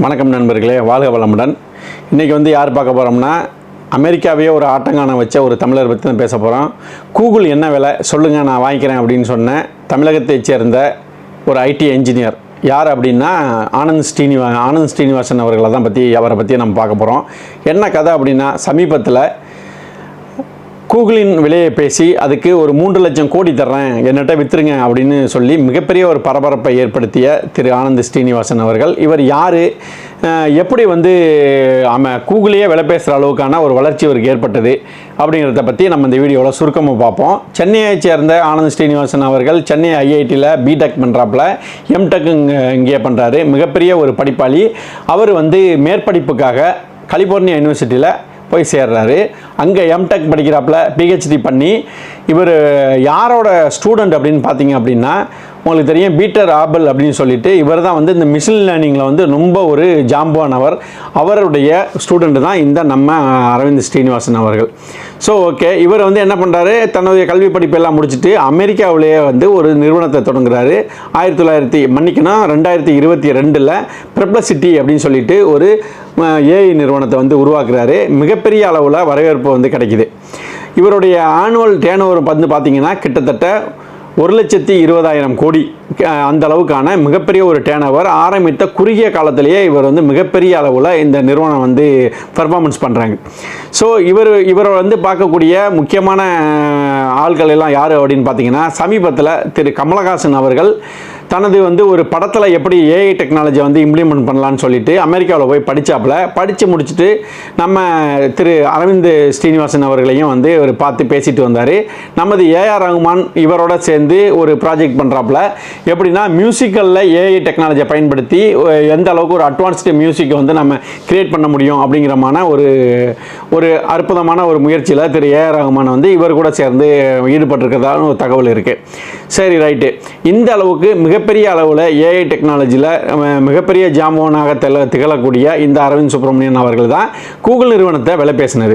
வணக்கம் நண்பர்களே வாழ்க வளமுடன். இன்றைக்கி வந்து யார் பார்க்க போகிறோம்னா அமெரிக்காவே ஒரு ஆட்டங்கான வச்ச ஒரு தமிழர் பற்றி தான் பேச போகிறோம் கூகுள் என்ன விலை? சொல்லுங்கள் நான் வாங்கிக்கிறேன் அப்படின்னு சொன்னேன் தமிழகத்தைச் சேர்ந்த ஒரு ஐடி என்ஜினியர் யார் அப்படின்னா ஆனந்த் ஸ்ரீனிவா ஆனந்த் ஸ்ரீனிவாசன் அவர்களை தான் பற்றி அவரை பற்றி நம்ம பார்க்க போகிறோம் என்ன கதை அப்படின்னா சமீபத்தில் கூகுளின் விலையை பேசி அதுக்கு ஒரு மூன்று லட்சம் கோடி தர்றேன் என்னட்ட வித்துருங்க அப்படின்னு சொல்லி மிகப்பெரிய ஒரு பரபரப்பை ஏற்படுத்திய திரு ஆனந்த் ஸ்ரீனிவாசன் அவர்கள். இவர் யார்? எப்படி வந்து ஆம கூகுளையே விலை பேசுகிற அளவுக்கான ஒரு வளர்ச்சி இவருக்கு ஏற்பட்டது அப்படிங்கிறத பற்றி நம்ம இந்த வீடியோவில் சுருக்கமாக பார்ப்போம். சென்னையை சேர்ந்த ஆனந்த் ஸ்ரீனிவாசன் அவர்கள் சென்னை ஐஐடியில் பிடெக் பண்ணுறாப்புல எம்டெக் இங்கே இங்கே பண்ணுறாரு மிகப்பெரிய ஒரு படிப்பாளி. அவர் வந்து மேற்படிப்புக்காக கலிஃபோர்னியா யூனிவர்சிட்டியில் போய் சேர்றாரு. அங்கே எம்டெக் படிக்கிறாப்புல பிஹெச்டி பண்ணி இவர் யாரோட ஸ்டூடெண்ட் அப்படின்னு பார்த்தீங்க அப்படின்னா உங்களுக்கு தெரியும் பீட்டர் ஆபல் அப்படின்னு சொல்லிட்டு இவர் தான் வந்து இந்த மிஷின் லேர்னிங்கில் வந்து ரொம்ப ஒரு ஜாம்புவானவர். அவருடைய ஸ்டூடெண்ட் தான் இந்த நம்ம அரவிந்த் ஸ்ரீனிவாசன் அவர்கள். ஸோ ஓகே இவர் வந்து என்ன பண்ணுறாரு தன்னுடைய கல்வி படிப்பெல்லாம் முடிச்சுட்டு அமெரிக்காவிலேயே வந்து ஒரு நிறுவனத்தை தொடங்குறாரு. ஆயிரத்தி தொள்ளாயிரத்தி மன்னிக்கணும் ரெண்டாயிரத்தி இருபத்தி ரெண்டில் ப்ரெப்ளசிட்டி அப்படின்னு சொல்லிட்டு ஒரு ஏஐ நிறுவனத்தை வந்து உருவாக்குறாரு. மிகப்பெரிய அளவில் வரவேற்பு வந்து கிடைக்குது. இவருடைய ஆனுவல் டேன் ஓவர் வந்து பார்த்தீங்கன்னா கிட்டத்தட்ட ஒரு லட்சத்தி இருபதாயிரம் கோடி அந்த அளவுக்கான மிகப்பெரிய ஒரு டேன் ஓவர் ஆரம்பித்த குறுகிய காலத்திலேயே இவர் வந்து மிகப்பெரிய அளவில் இந்த நிறுவனம் வந்து பர்ஃபார்மன்ஸ் பண்ணுறாங்க ஸோ இவர் இவரை வந்து பார்க்கக்கூடிய முக்கியமான ஆள்கள் எல்லாம் யார் அப்படின்னு பார்த்தீங்கன்னா சமீபத்தில் திரு கமலஹாசன் அவர்கள் தனது வந்து ஒரு படத்தில் எப்படி ஏஐ டெக்னாலஜி வந்து இம்ப்ளிமெண்ட் பண்ணலான்னு சொல்லிட்டு அமெரிக்காவில் போய் படித்தாப்புல படித்து முடிச்சுட்டு நம்ம திரு அரவிந்த் ஸ்ரீனிவாசன் அவர்களையும் வந்து ஒரு பார்த்து பேசிட்டு வந்தார். நமது ஏஆர் ரகுமான் இவரோட சேர்ந்து ஒரு ப்ராஜெக்ட் பண்ணுறாப்புல எப்படின்னா மியூசிக்கலில் ஏஐ டெக்னாலஜியை பயன்படுத்தி எந்த அளவுக்கு ஒரு அட்வான்ஸ்டு மியூசிக்கை வந்து நம்ம கிரியேட் பண்ண முடியும் அப்படிங்கிறமான ஒரு ஒரு அற்புதமான ஒரு முயற்சியில் திரு ஏஆர் ரகுமான் வந்து இவர் கூட சேர்ந்து ஈடுபட்டிருக்கிறதான ஒரு தகவல் இருக்குது சரி ரைட்டு இந்த அளவுக்கு மிக மிகப்பெரிய அளவில் ஏஐ டெக்னாலஜியில் மிகப்பெரிய ஜாம்பவனாக தெல திகழக்கூடிய இந்த அரவிந்த் சுப்பிரமணியன் அவர்கள் தான் கூகுள் நிறுவனத்தை விலை பேசினது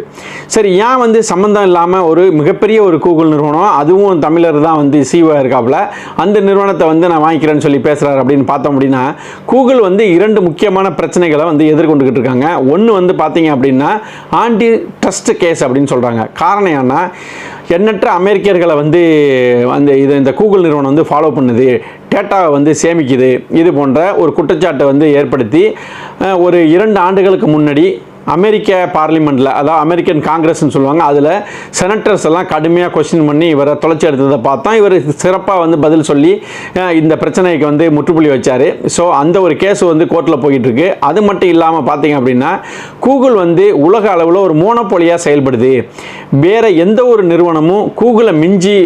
சரி ஏன் வந்து சம்மந்தம் இல்லாமல் ஒரு மிகப்பெரிய ஒரு கூகுள் நிறுவனம் அதுவும் தமிழர் தான் வந்து சிஓ இருக்காப்புல அந்த நிறுவனத்தை வந்து நான் வாங்கிக்கிறேன்னு சொல்லி பேசுகிறாரு அப்படின்னு பார்த்தோம் அப்படின்னா கூகுள் வந்து இரண்டு முக்கியமான பிரச்சனைகளை வந்து எதிர்கொண்டுக்கிட்டு இருக்காங்க. ஒன்று வந்து பார்த்தீங்க அப்படின்னா ஆன்டி ட்ரஸ்ட் கேஸ் அப்படின்னு சொல்கிறாங்க காரணம் என்ன எண்ணற்ற அமெரிக்கர்களை வந்து அந்த இது இந்த கூகுள் நிறுவனம் வந்து ஃபாலோ பண்ணுது. டேட்டாவை வந்து சேமிக்குது. இது போன்ற ஒரு குற்றச்சாட்டை வந்து ஏற்படுத்தி ஒரு இரண்டு ஆண்டுகளுக்கு முன்னாடி அமெரிக்க பார்லிமெண்ட்டில் அதாவது அமெரிக்கன் காங்கிரஸ்னு சொல்லுவாங்க அதில் செனட்டர்ஸ் எல்லாம் கடுமையாக கொஸ்டின் பண்ணி இவரை தொலைச்சி எடுத்ததை பார்த்தா இவர் சிறப்பாக வந்து பதில் சொல்லி இந்த பிரச்சனைக்கு வந்து முற்றுப்புள்ளி வச்சார். ஸோ அந்த ஒரு கேஸ் வந்து கோர்ட்டில் போயிட்டுருக்கு. அது மட்டும் இல்லாமல் பார்த்தீங்க அப்படின்னா கூகுள் வந்து உலக அளவில் ஒரு மோனோபோலியாக செயல்படுது. வேறு எந்த ஒரு நிறுவனமும் கூகுளை மிஞ்சி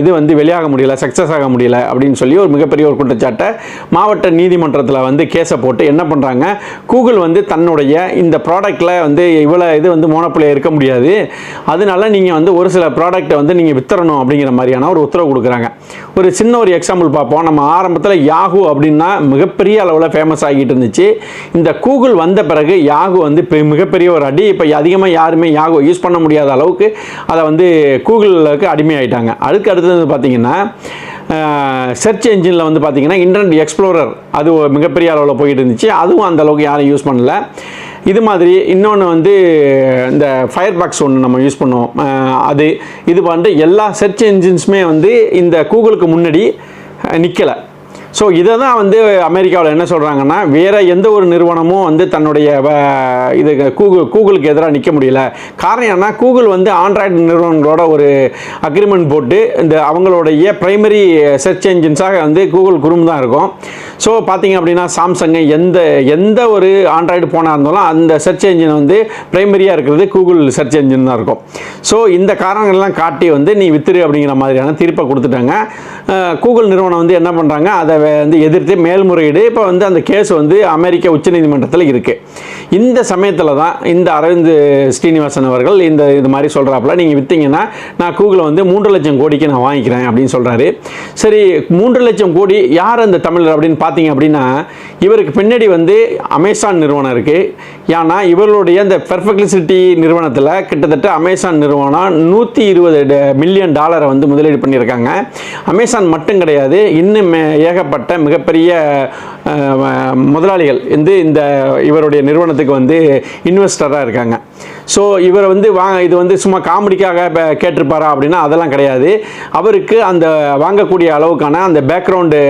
இது வந்து வெளியாக முடியல சக்ஸஸ் ஆக முடியல அப்படின்னு சொல்லி ஒரு மிகப்பெரிய ஒரு குற்றச்சாட்டை மாவட்ட நீதிமன்றத்தில் வந்து கேஸை போட்டு என்ன பண்ணுறாங்க கூகுள் வந்து தன்னுடைய இந்த ப்ராடக்ட்டில் வந்து இவ்வளோ இது வந்து மோனோபோலியாக இருக்க முடியாது. அதனால நீங்கள் வந்து ஒரு சில ப்ராடக்ட்டை வந்து நீங்கள் வித்தரணும் அப்படிங்கிற மாதிரியான ஒரு உத்தரவு கொடுக்குறாங்க. ஒரு சின்ன ஒரு எக்ஸாம்பிள் பார்ப்போம். நம்ம ஆரம்பத்தில் யாகு அப்படின்னா மிகப்பெரிய அளவில் ஃபேமஸ் ஆகிட்டு இருந்துச்சு. இந்த கூகுள் வந்த பிறகு யாகு வந்து மிகப்பெரிய ஒரு அடி. இப்போ அதிகமாக யாருமே யாகு யூஸ் பண்ண முடியாத அளவுக்கு அதை வந்து கூகுளுக்கு அடிமையாயிட்டாங்க. அதுக்கு அடுத்தது பார்த்தீங்கன்னா சர்ச் என்ஜினில் வந்து பார்த்தீங்கன்னா இன்டர்நெட் எக்ஸ்ப்ளோரர் அது மிகப்பெரிய அளவில் போயிட்டு இருந்துச்சு. அதுவும் அந்த அளவுக்கு யாரும் யூஸ் பண்ணல. இது மாதிரி இன்னொன்று வந்து இந்த ஃபயர் பாக்ஸ் ஒன்று நம்ம யூஸ் பண்ணுவோம் அது இது பண்ணுற எல்லா சர்ச் என்ஜின்ஸுமே வந்து இந்த கூகுளுக்கு முன்னாடி நிற்கலை ஸோ இதை தான் வந்து அமெரிக்காவில் என்ன சொல்கிறாங்கன்னா வேறு எந்த ஒரு நிறுவனமும் வந்து தன்னுடைய வ- இது கூகுள் கூகுளுக்கு எதிராக நிற்க முடியல. காரணம் என்ன கூகுள் வந்து ஆண்ட்ராய்டு நிறுவனங்களோட ஒரு அக்ரிமெண்ட் போட்டு இந்த அவங்களுடைய ப்ரைமரி சர்ச் என்ஜின்ஸாக வந்து கூகுள் குரும் தான் இருக்கும். ஸோ பார்த்தீங்க அப்படின்னா சாம்சங்கு எந்த எந்த ஒரு ஆண்ட்ராய்டு ஃபோனாக இருந்தாலும் அந்த சர்ச் என்ஜின் வந்து ப்ரைமரியாக இருக்கிறது கூகுள் சர்ச் என்ஜின் தான் இருக்கும். ஸோ இந்த காரணங்கள்லாம் காட்டி வந்து நீ வித்துரு அப்படிங்கிற மாதிரியான தீர்ப்பை கொடுத்துட்டாங்க. கூகுள் நிறுவனம் வந்து என்ன பண்ணுறாங்க அதை வந்து எதிர்த்து மேல்முறையீடு. இப்போ வந்து அந்த கேஸ் வந்து அமெரிக்க உச்சநீதிமன்றத்தில் இருக்குது இந்த சமயத்தில் தான் இந்த அரவிந்த் ஸ்ரீனிவாசன் அவர்கள் இந்த இது மாதிரி சொல்கிறாப்புல நீங்கள் விற்றீங்கன்னா நான் கூகுளில் வந்து மூன்று லட்சம் கோடிக்கு நான் வாங்கிக்கிறேன் அப்படின்னு சொல்கிறாரு சரி மூன்று லட்சம் கோடி யார் அந்த தமிழர் அப்படின்னு பார்த்தீங்க அப்படின்னா இவருக்கு பின்னாடி வந்து அமேசான் நிறுவனம் இருக்குது ஏன்னா இவர்களுடைய இந்த பெர்ஃபெக்ட்லிசிட்டி நிறுவனத்தில் கிட்டத்தட்ட அமேசான் நிறுவனம் நூற்றி இருபது மில்லியன் டாலரை வந்து முதலீடு பண்ணியிருக்காங்க. அமேசான் மட்டும் கிடையாது இன்னும் மே- ஏகப்பட்ட மிகப்பெரிய முதலாளிகள் வந்து இந்த இவருடைய நிறுவனத்துக்கு வந்து இன்வெஸ்டராக இருக்காங்க. ஸோ இவர் வந்து வாங்க இது வந்து சும்மா காமெடிக்காக கேட்டிருப்பாரா அப்படின்னா அதெல்லாம் கிடையாது. அவருக்கு அந்த வாங்கக்கூடிய அளவுக்கான அந்த பேக்ரவுண்டு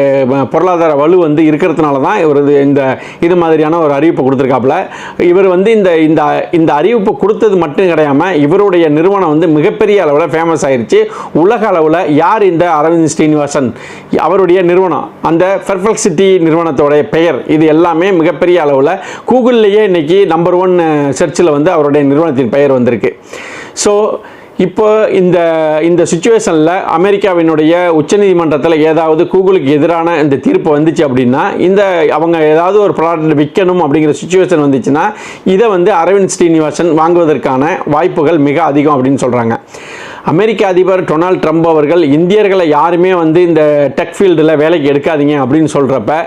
பொருளாதார வலு வந்து இருக்கிறதுனால தான் இவர் இது இந்த இது மாதிரியான ஒரு அறிவிப்பு கொடுத்துருக்காப்புல. இவர் வந்து இந்த இந்த இந்த அறிவிப்பு கொடுத்தது மட்டும் கிடையாமல் இவருடைய நிறுவனம் வந்து மிகப்பெரிய அளவில் ஃபேமஸ் ஆயிடுச்சு உலக அளவில் யார் இந்த அரவிந்த் ஸ்ரீனிவாசன்? அவருடைய நிறுவனம் அந்த பெர்ஃபெக்சிட்டி நிறுவனத்தோடைய பெயர் இது எல்லாமே மிகப்பெரிய அளவில் கூகுள்லேயே இன்னைக்கு நம்பர் ஒன் சர்ச்சில் வந்து அவருடைய நிறுவனம் நிறுவனத்தின் பெயர் வந்திருக்கு. ஸோ இப்போ இந்த இந்த சுச்சுவேஷனில் அமெரிக்காவினுடைய உச்சநீதிமன்றத்தில் ஏதாவது கூகுளுக்கு எதிரான இந்த தீர்ப்பு வந்துச்சு அப்படின்னா இந்த அவங்க ஏதாவது ஒரு ப்ராடக்ட் விற்கணும் அப்படிங்கிற சுச்சுவேஷன் வந்துச்சுன்னா இதை வந்து அரவிந்த் ஸ்ரீனிவாசன் வாங்குவதற்கான வாய்ப்புகள் மிக அதிகம் அப்படின்னு சொல்கிறாங்க அமெரிக்க அதிபர் டொனால்ட் ட்ரம்ப் அவர்கள் இந்தியர்களை யாருமே வந்து இந்த டெக் ஃபீல்டில் வேலைக்கு எடுக்காதீங்க அப்படின்னு சொல்கிறப்ப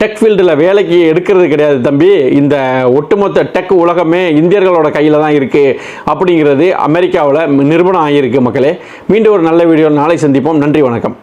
டெக் ஃபீல்டில் வேலைக்கு எடுக்கிறது கிடையாது தம்பி. இந்த ஒட்டுமொத்த டெக் உலகமே இந்தியர்களோட கையில் தான் இருக்குது அப்படிங்கிறது அமெரிக்காவில் நிறுவனம் ஆகியிருக்கு மக்களே. மீண்டும் ஒரு நல்ல வீடியோ நாளை சந்திப்போம். நன்றி வணக்கம்.